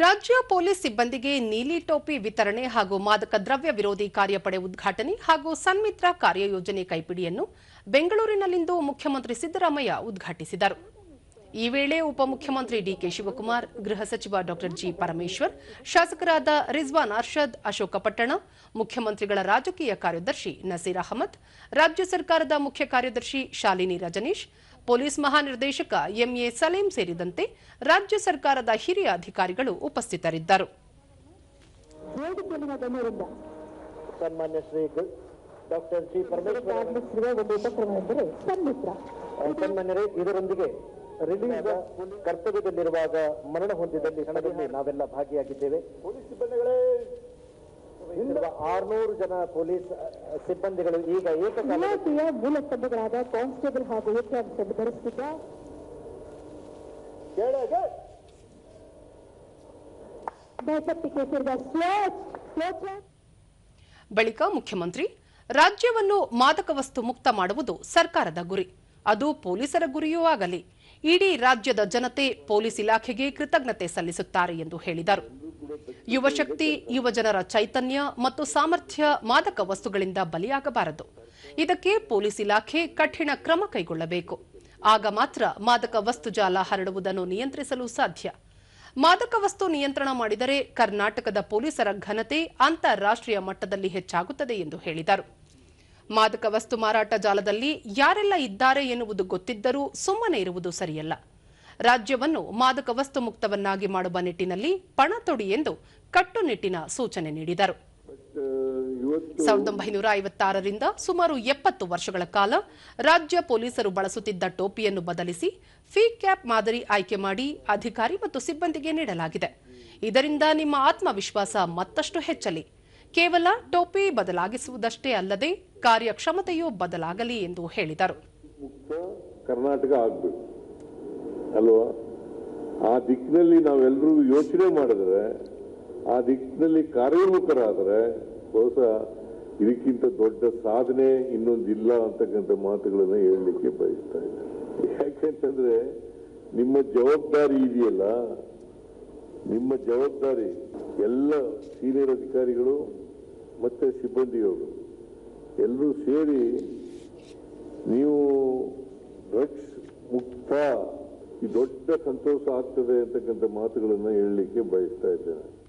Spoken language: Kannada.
ರಾಜ್ಯ ಪೊಲೀಸ್ ಸಿಬ್ಬಂದಿಗೆ ನೀಲಿ ಟೋಪಿ ವಿತರಣೆ ಹಾಗೂ ಮಾದಕ ದ್ರವ್ಯ ವಿರೋಧಿ ಕಾರ್ಯಪಡೆ ಉದ್ಘಾಟನೆ ಹಾಗೂ ಸನ್ಮಿತ್ರ ಕಾರ್ಯಯೋಜನೆ ಕೈಪಿಡಿಯನ್ನು ಬೆಂಗಳೂರಿನಲ್ಲಿಂದು ಮುಖ್ಯಮಂತ್ರಿ ಸಿದ್ದರಾಮಯ್ಯ ಉದ್ಘಾಟಿಸಿದರು. ಈ ವೇಳೆ ಉಪಮುಖ್ಯಮಂತ್ರಿ ಡಿಕೆ ಶಿವಕುಮಾರ್, ಗೃಹ ಸಚಿವ ಡಾ ಜಿ ಪರಮೇಶ್ವರ್, ಶಾಸಕರಾದ ರಿಜ್ವಾನ್ ಅರ್ಷದ್, ಅಶೋಕ ಪಟ್ಟಣ, ಮುಖ್ಯಮಂತ್ರಿಗಳ ರಾಜಕೀಯ ಕಾರ್ಯದರ್ಶಿ ನಸೀರ್ ಅಹಮದ್, ರಾಜ್ಯ ಸರ್ಕಾರದ ಮುಖ್ಯ ಕಾರ್ಯದರ್ಶಿ ಶಾಲಿನಿ ರಜನೀಶ್ ಪೊಲೀಸ್ ಮಹಾನಿರ್ದೇಶಕ ಎಂಎ ಸಲೀಂ ಸೇರಿದಂತೆ ರಾಜ್ಯ ಸರ್ಕಾರದ ಹಿರಿಯ ಅಧಿಕಾರಿಗಳು ಉಪಸ್ಥಿತರಿದ್ದರು. ಸನ್ಮಾನ್ಯ ಶ್ರೀ ಡಾಕ್ಟರ್ ಜಿ ಪರಮೇಶ್ವರ್. ಇದರೊಂದಿಗೆ ರಿಲೀಸ್ ಕರ್ತವ್ಯದಲ್ಲಿರುವಾಗ ಮರಣ ಹೊಂದಿದಲ್ಲಿ ನಾವೆಲ್ಲ ಭಾಗಿಯಾಗಿದ್ದೇವೆ. ಪೊಲೀಸ್ ಸಿಬ್ಬಂದಿಗಳೇ ಆರ್ನೂರು ಜನ ಪೊಲೀಸ್ ಸಿಬ್ಬಂದಿಗಳು ಈಗ ಇಲಾಖೆಯ ಮೂಲ ಸ್ತಂಭಗಳಾದ ಕಾನ್ಸ್ಟೇಬಲ್ ಹಾಗೂ ಧರಿಸುತ್ತಿದ್ದ ಸ್ಲೋಚ್ ಸ್ಲೋಚ್ ಬಳಿಕ ಮುಖ್ಯಮಂತ್ರಿ ರಾಜ್ಯವನ್ನು ಮಾದಕ ವಸ್ತು ಮುಕ್ತ ಮಾಡುವುದು ಸರ್ಕಾರದ ಗುರಿ. ಅದು ಪೊಲೀಸರ ಗುರಿಯೂ ಆಗಲಿ. ಇಡೀ ರಾಜ್ಯದ ಜನತೆ ಪೊಲೀಸ್ ಇಲಾಖೆಗೆ ಕೃತಜ್ಞತೆ ಸಲ್ಲಿಸುತ್ತಾರೆ ಎಂದು ಹೇಳಿದರು. ಯುವಶಕ್ತಿ, ಯುವಜನರ ಚೈತನ್ಯ ಮತ್ತು ಸಾಮರ್ಥ್ಯ ಮಾದಕ ವಸ್ತುಗಳಿಂದ ಬಲಿಯಾಗಬಾರದು. ಇದಕ್ಕೆ ಪೊಲೀಸ್ ಇಲಾಖೆ ಕಠಿಣ ಕ್ರಮ ಕೈಗೊಳ್ಳಬೇಕು. ಆಗ ಮಾತ್ರ ಮಾದಕ ವಸ್ತು ಜಾಲ ಹರಡುವುದನ್ನು ನಿಯಂತ್ರಿಸಲು ಸಾಧ್ಯ. ಮಾದಕ ವಸ್ತು ನಿಯಂತ್ರಣ ಮಾಡಿದರೆ ಕರ್ನಾಟಕದ ಪೊಲೀಸರ ಘನತೆ ಅಂತಾರಾಷ್ಟ್ರೀಯ ಮಟ್ಟದಲ್ಲಿ ಹೆಚ್ಚಾಗುತ್ತದೆ ಎಂದು ಹೇಳಿದರು. ಮಾದಕ ವಸ್ತು ಮಾರಾಟ ಜಾಲದಲ್ಲಿ ಯಾರೆಲ್ಲ ಇದ್ದಾರೆ ಎನ್ನುವುದು ಗೊತ್ತಿದ್ದರೂ ಸುಮ್ಮನೆ ಇರುವುದು ಸರಿಯಲ್ಲ. ರಾಜ್ಯವನ್ನು ಮಾದಕ ವಸ್ತು ಮುಕ್ತವನ್ನಾಗಿ ಮಾಡುವ ನಿಟ್ಟಿನಲ್ಲಿ ಪಣ ತೊಡಿ ಎಂದು ಕಟ್ಟುನಿಟ್ಟಿನ ಸೂಚನೆ ನೀಡಿದರು. ಸಾವಿರದ ಒಂಬೈನೂರ ಐವತ್ತಾರರಿಂದ ಸುಮಾರು ಎಪ್ಪತ್ತು ವರ್ಷಗಳ ಕಾಲ ರಾಜ್ಯ ಪೊಲೀಸರು ಬಳಸುತ್ತಿದ್ದ ಟೋಪಿಯನ್ನು ಬದಲಿಸಿ ಫೀ ಕ್ಯಾಪ್ ಮಾದರಿ ಆಯ್ಕೆ ಮಾಡಿ ಅಧಿಕಾರಿ ಮತ್ತು ಸಿಬ್ಬಂದಿಗೆ ನೀಡಲಾಗಿದೆ. ಇದರಿಂದ ನಿಮ್ಮ ಆತ್ಮವಿಶ್ವಾಸ ಮತ್ತಷ್ಟು ಹೆಚ್ಚಲಿ. ಕೇವಲ ಟೋಪಿ ಬದಲಾಗಿಸುವುದಷ್ಟೇ ಅಲ್ಲದೆ ಕಾರ್ಯಕ್ಷಮತೆಯೂ ಬದಲಾಗಲಿ ಎಂದು ಹೇಳಿದರು. ಅಲ್ವಾ? ಆ ದಿಕ್ಕಿನಲ್ಲಿ ನಾವೆಲ್ಲರೂ ಯೋಚನೆ ಮಾಡಿದ್ರೆ, ಆ ದಿಕ್ಕಿನಲ್ಲಿ ಕಾರ್ಯೋನ್ಮುಖರಾದರೆ, ಬಹುಶಃ ಇದಕ್ಕಿಂತ ದೊಡ್ಡ ಸಾಧನೆ ಇನ್ನೊಂದಿಲ್ಲ ಅಂತಕ್ಕಂಥ ಮಾತುಗಳನ್ನು ಹೇಳಲಿಕ್ಕೆ ಬಯಸ್ತಾ ಇದ್ದಾರೆ ಯಾಕೆಂತಂದ್ರೆ, ನಿಮ್ಮ ಜವಾಬ್ದಾರಿ ಇದೆಯಲ್ಲ? ನಿಮ್ಮ ಜವಾಬ್ದಾರಿ ಎಲ್ಲ ಸೀನಿಯರ್ ಅಧಿಕಾರಿಗಳು ಮತ್ತು ಸಿಬ್ಬಂದಿಯವರು ಎಲ್ಲರೂ ಸೇರಿ ನೀವು ಡ್ರಗ್ಸ್ ಮುಕ್ತ ಈ ದೊಡ್ಡ ಸಂತೋಷ ಆಗ್ತದೆ ಅಂತಕ್ಕಂಥ ಮಾತುಗಳನ್ನ ಹೇಳಲಿಕ್ಕೆ ಬಯಸ್ತಾ ಇದ್ದೇನೆ.